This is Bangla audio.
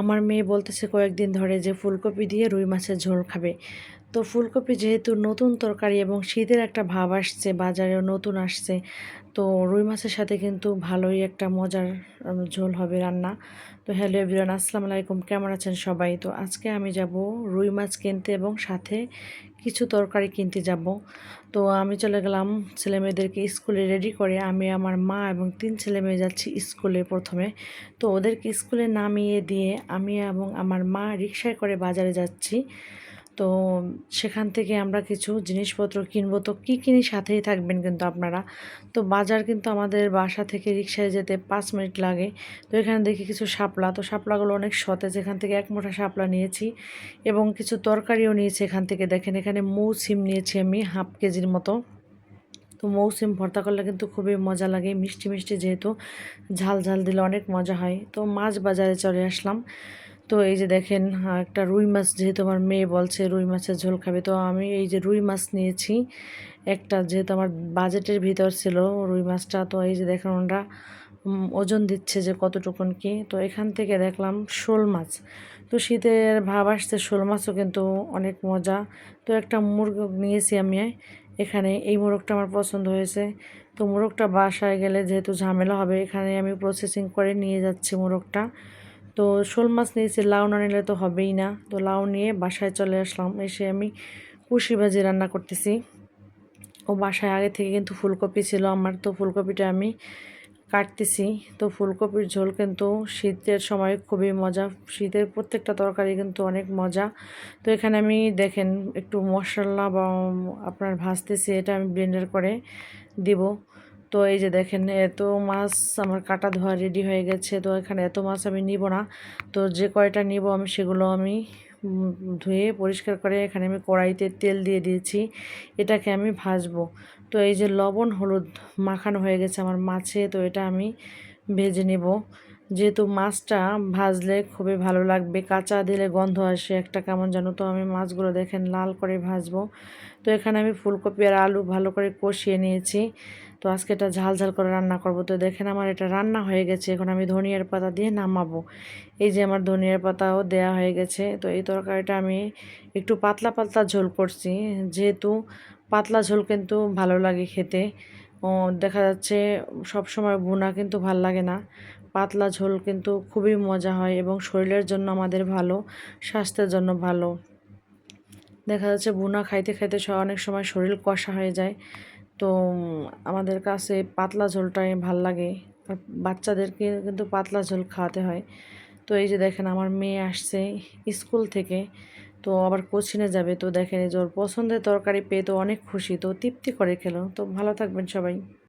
আমার মেয়ে বলতেছে কয়েকদিন ধরে যে ফুলকপি দিয়ে রুই মাছের ঝোল খাবে। তো ফুলকপি যেহেতু নতুন তরকারি এবং শীতের একটা ভাব আসছে, বাজারেও নতুন আসছে, তো রুই মাছের সাথে কিন্তু ভালোই একটা মজার ঝোল হবে রান্না। তো হ্যালো এভরিওয়ান, আসসালামু আলাইকুম, কেমন আছেন সবাই? তো আজকে আমি যাব রুই মাছ কিনতে এবং সাথে কিছু তরকারি কিনতে যাব। তো আমি চলে গেলাম ছেলে মেয়েদেরকে স্কুলে রেডি করে। আমি, আমার মা এবং তিন ছেলে মেয়ে যাচ্ছি স্কুলে প্রথমে। তো ওদেরকে স্কুলে নামিয়ে দিয়ে আমি এবং আমার মা রিক্সায় করে বাজারে যাচ্ছি। তো সেখান থেকে আমরা কিছু জিনিসপত্র কিনবো। তো কী কিনি সাথেই থাকবেন কিন্তু আপনারা। তো বাজার কিন্তু আমাদের বাসা থেকে রিক্সায় যেতে পাঁচ মিনিট লাগে। তো এখানে দেখি কিছু শাপলা। তো শাপলাগুলো অনেক সতেজ। এখান থেকে এক মোটা শাপলা নিয়েছি এবং কিছু তরকারিও নিয়েছি এখান থেকে। দেখেন, এখানে মৌ সিম নিয়েছি আমি হাফ কেজির মতো। তো মৌসিম ভর্তা করলে কিন্তু খুবই মজা লাগে। মিষ্টি মিষ্টি যেহেতু ঝাল ঝাল দিলে অনেক মজা হয়। তো মাছ বাজারে চলে আসলাম। তো এই যে দেখেন একটা রুই মাছ যেহেতু আমার মেয়ে বলছে রুই মাছের ঝোল খাবে, তো আমি এই যে রুই মাছ নিয়েছি। একটা যেহেতু আমার বাজেটের ভিতর ছিল রুই মাছটা, তো এই যে দেখেন ওরা ওজন দিচ্ছে যে কতটুকুন কি। তো এখান থেকে দেখলাম শোল মাছ। তো শীতের ভাব আসছে, শোল মাছও কিন্তু অনেক মজা। তো একটা মুরগ নিয়েছি আমি এখানে, এই মোরগটা আমার পছন্দ হয়েছে। তো মোরগটা বাসায় গেলে যেহেতু ঝামেলা হবে, এখানে আমি প্রসেসিং করে নিয়ে যাচ্ছি মোরগটা। তো শোল মাছ নিয়েছি, লাউ না নিলে তো হবেই না। তো লাউ নিয়ে বাসায় চলে আসলাম, এসে আমি কুশি ভাজি রান্না করতেছি। ও বাসায় আগে থেকে কিন্তু ফুলকপি ছিল, আমার তো ফুলকপিটা আমি কাটতেছি। তো ফুলকপির ঝোল কিন্তু শীতের সময় খুবই মজা, শীতের প্রত্যেকটা তরকারি কিন্তু অনেক মজা। তো এখানে আমি দেখেন একটু মশলা বা আপনার ভাজতেছি, এটা আমি ব্লেন্ডার করে দিব। তো এই যে দেখেন, এত মাছ আমার কাটা ধোয়া রেডি হয়ে গেছে, তো এখানে এত মাছ আমি নিব না। তো যে কয়টা নিব আমি সেগুলো আমি ধুয়ে পরিষ্কার করে এখানে আমি কড়াইতে তেল দিয়ে দিয়েছি, এটাকে আমি ভাজবো। তো এই যে লবণ হলুদ মাখানো হয়ে গেছে আমার মাছে, তো এটা আমি ভেজে নেব। যেহেতু মাছটা ভাজলে খুবই ভালো লাগবে, কাঁচা দিলে গন্ধ আসে একটা কেমন যেন তো? আমি মাছগুলো দেখেন লাল করে ভাজবো। তো এখানে আমি ফুলকপি আর আলু ভালো করে কষিয়ে নিয়েছি। তো আজকে এটা ঝাল ঝাল করে রান্না করব। তো দেখেন আমার এটা রান্না হয়ে গেছে, এখন আমি ধনিয়ার পাতা দিয়ে নামাবো। এই যে আমার ধনিয়ার পাতাও দেয়া হয়ে গেছে। তো এই তরকারিটা আমি একটু পাতলা পাতলা ঝোল করছি, যেহেতু পাতলা ঝোল কিন্তু ভালো লাগে খেতে। দেখা যাচ্ছে সব সময় ভুনা কিন্তু ভালো লাগে না। পাতলা ঝোল কিন্তু খুবই মজা হয় এবং শরীরের জন্য আমাদের ভালো, স্বাস্থ্যের জন্য ভালো। দেখা যাচ্ছে বুনা খাইতে খাইতে অনেক সময় শরীর কষা হয়ে যায়। তো আমাদের কাছে পাতলা ঝোলটাই ভালো লাগে। বাচ্চাদেরকে কিন্তু পাতলা ঝোল খাওয়াতে হয়। তো এই যে দেখেন আমার মেয়ে আসছে স্কুল থেকে। তো আবার কোচিনে যাবে। তো দেখেন যে ওর পছন্দের তরকারি পেয়ে তো অনেক খুশি। তো তৃপ্তি করে খেলো। তো ভালো থাকবেন সবাই।